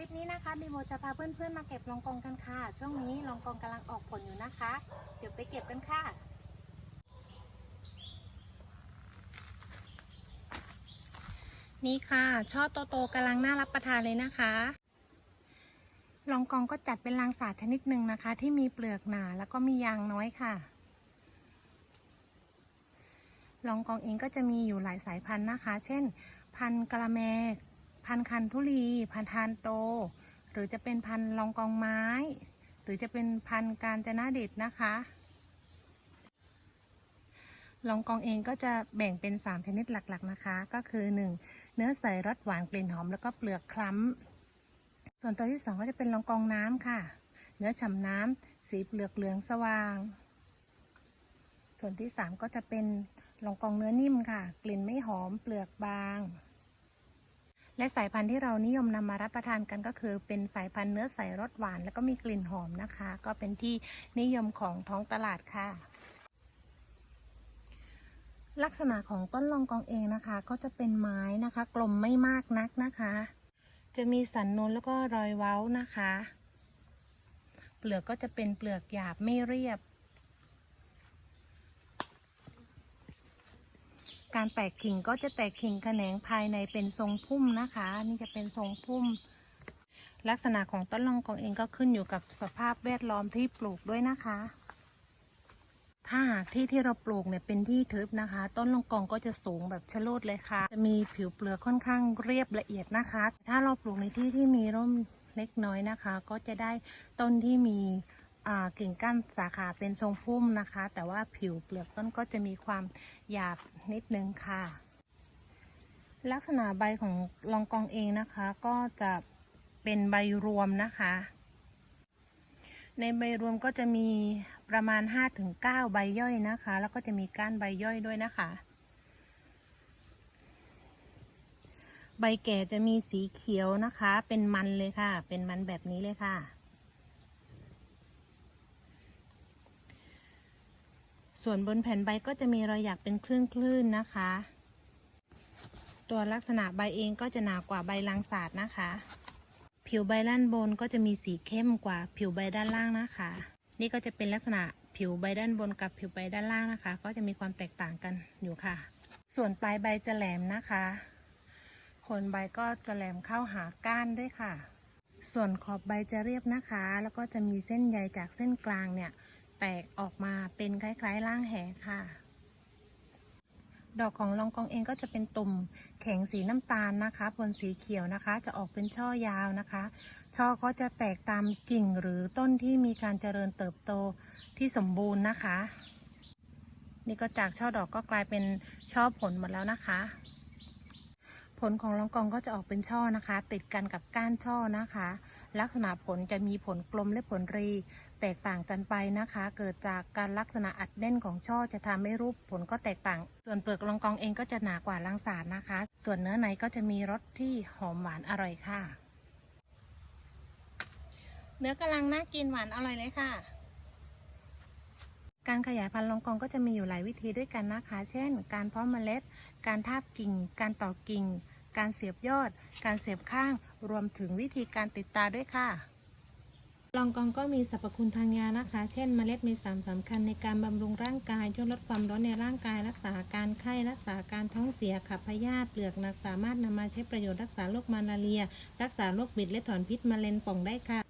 ลิปนี้นะคะบีโบจะพาเพื่อนๆมาเก็บลองกองกันค่ะ ช่วงนี้ลองกองกำลังออกผลอยู่นะคะ เดี๋ยวไปเก็บกันค่ะนี่ค่ะ ช่อโตๆกำลังน่ารับประทานเลยนะคะ ลองกองก็จัดเป็นรางสาชนิดหนึ่งนะคะ ที่มีเปลือกหนาแล้วก็มียางน้อยค่ะ ลองกองเองก็จะมีอยู่หลายสายพันธุ์นะคะ เช่น พันธุ์กะละแม พันธุ์คันทุลีพันธุ์ทานโต หรือจะเป็นพันธุ์ลองกองไม้ หรือจะเป็นพันธุ์การจนาดิตนะคะลองกองเองก็จะแบ่งเป็น 3 ชนิดหลักๆนะคะ ก็คือ 1. เนื้อใสรสหวานกลิ่นหอมแล้วก็เปลือกคล้ำส่วนตัวที่ 2 ก็จะเป็นลองกองน้ำค่ะ เนื้อฉ่ำน้ำสีเปลือกเหลืองสว่าง ส่วนที่ 3 ก็จะเป็นลองกองเนื้อนิ่มค่ะ กลิ่นไม่หอมเปลือกบาง และสายพันธุ์ที่เรานิยมนำมารับประทานกันก็คือ เป็นสายพันธุ์เนื้อใสรสหวาน แล้วก็มีกลิ่นหอมนะคะ ก็เป็นที่นิยมของท้องตลาดค่ะ ลักษณะของต้นลองกองเองนะคะ ก็จะเป็นไม้นะคะ กลมไม่มากนักนะคะ จะมีสันนูนแล้วก็รอยเว้านะคะ เปลือกก็จะเป็นเปลือกหยาบไม่เรียบ การแตกกิ่งก็จะแตกกิ่งแขนงภายในเป็นทรงพุ่มนะคะ นี่จะเป็นทรงพุ่ม ลักษณะของต้นลองกองเองก็ขึ้นอยู่กับสภาพแวดล้อมที่ปลูกด้วยนะคะ ถ้าหากที่ที่เราปลูกเนี่ยเป็นที่ทึบนะคะ ต้นลองกองก็จะสูงแบบชะโลดเลยค่ะ จะมีผิวเปลือกค่อนข้างเรียบละเอียดนะคะ ถ้าเราปลูกในที่ที่มีร่มเล็กน้อยนะคะ ก็จะได้ต้นที่มี กิ่งก้านสาขาเป็นทรงพุ่มนะคะ แต่ว่าผิวเปลือกต้นก็จะมีความหยาบนิดนึงค่ะ ลักษณะใบของลองกองเองนะคะ ก็จะเป็นใบรวมนะคะ ในใบรวมก็จะมีประมาณ 5-9 ใบย่อยนะคะ แล้วก็จะมีก้านใบย่อยด้วยนะคะใบแก่จะมีสีเขียวนะคะ เป็นมันเลยค่ะ เป็นมันแบบนี้เลยค่ะ ส่วนบนแผ่นใบก็จะมีรอยหยักเป็นคลื่นๆนะคะ ตัวลักษณะใบเองก็จะหนากว่าใบลังสาดนะคะ ผิวใบด้านบนก็จะมีสีเข้มกว่าผิวใบด้านล่างนะคะ นี่ก็จะเป็นลักษณะผิวใบด้านบนกับผิวใบด้านล่างนะคะ ก็จะมีความแตกต่างกันอยู่ค่ะ ส่วนปลายใบจะแหลมนะคะโคนใบก็จะแหลมเข้าหาก้านด้วยค่ะ ส่วนขอบใบจะเรียบนะคะ แล้วก็จะมีเส้นใยจากเส้นกลางเนี่ย แตกออกมาเป็นคล้ายๆร่างแหค่ะ ดอกของลองกองเองก็จะเป็นตุ่มแข็งสีน้ำตาลนะคะบนสีเขียวนะคะ จะออกเป็นช่อยาวนะคะ ช่อก็จะแตกตามกิ่งหรือต้นที่มีการเจริญเติบโตที่สมบูรณ์นะคะ นี่ก็จากช่อดอกก็กลายเป็นช่อผลหมดแล้วนะคะผลของลองกองก็จะออกเป็นช่อนะคะ ติดกันกับก้านช่อนะคะ ลักษณะผลจะมีผลกลมและผลรี แตกต่างกันไปนะคะ เกิดจากการลักษณะอัดแน่นของช่อจะทำให้รูปผลก็แตกต่าง ส่วนเปลือกลองกองเองก็จะหนากว่าลังสาดนะคะ ส่วนเนื้อในก็จะมีรสที่หอมหวานอร่อยค่ะ เนื้อกำลังน่ากินหวานอร่อยเลยค่ะ การขยายพันธุ์ลองกองก็จะมีอยู่หลายวิธีด้วยกันนะคะ เช่น การเพาะเมล็ด การทาบกิ่ง การต่อกิ่ง การเสียบยอด การเสียบข้าง รวมถึงวิธีการติดตาด้วยค่ะ ลองกองก็มีสรรพคุณทางยานะคะ เช่นเมล็ดมีสารสำคัญในการบำรุงร่างกายช่วยลดความร้อนในร่างกาย รักษาการไข้รักษาอาการท้องเสียขับพยาธิเปลือกหนักสามารถนำมาใช้ประโยชน์รักษาโรคมาลาเรีย รักษาโรคบิดและถอนพิษมะเร็งป่องได้ค่ะ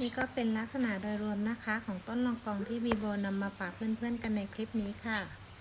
นี่ก็เป็นลักษณะโดยรวมนะคะ ของต้นลองกองที่บีโบนำมาฝากเพื่อนๆกันในคลิปนี้ค่ะ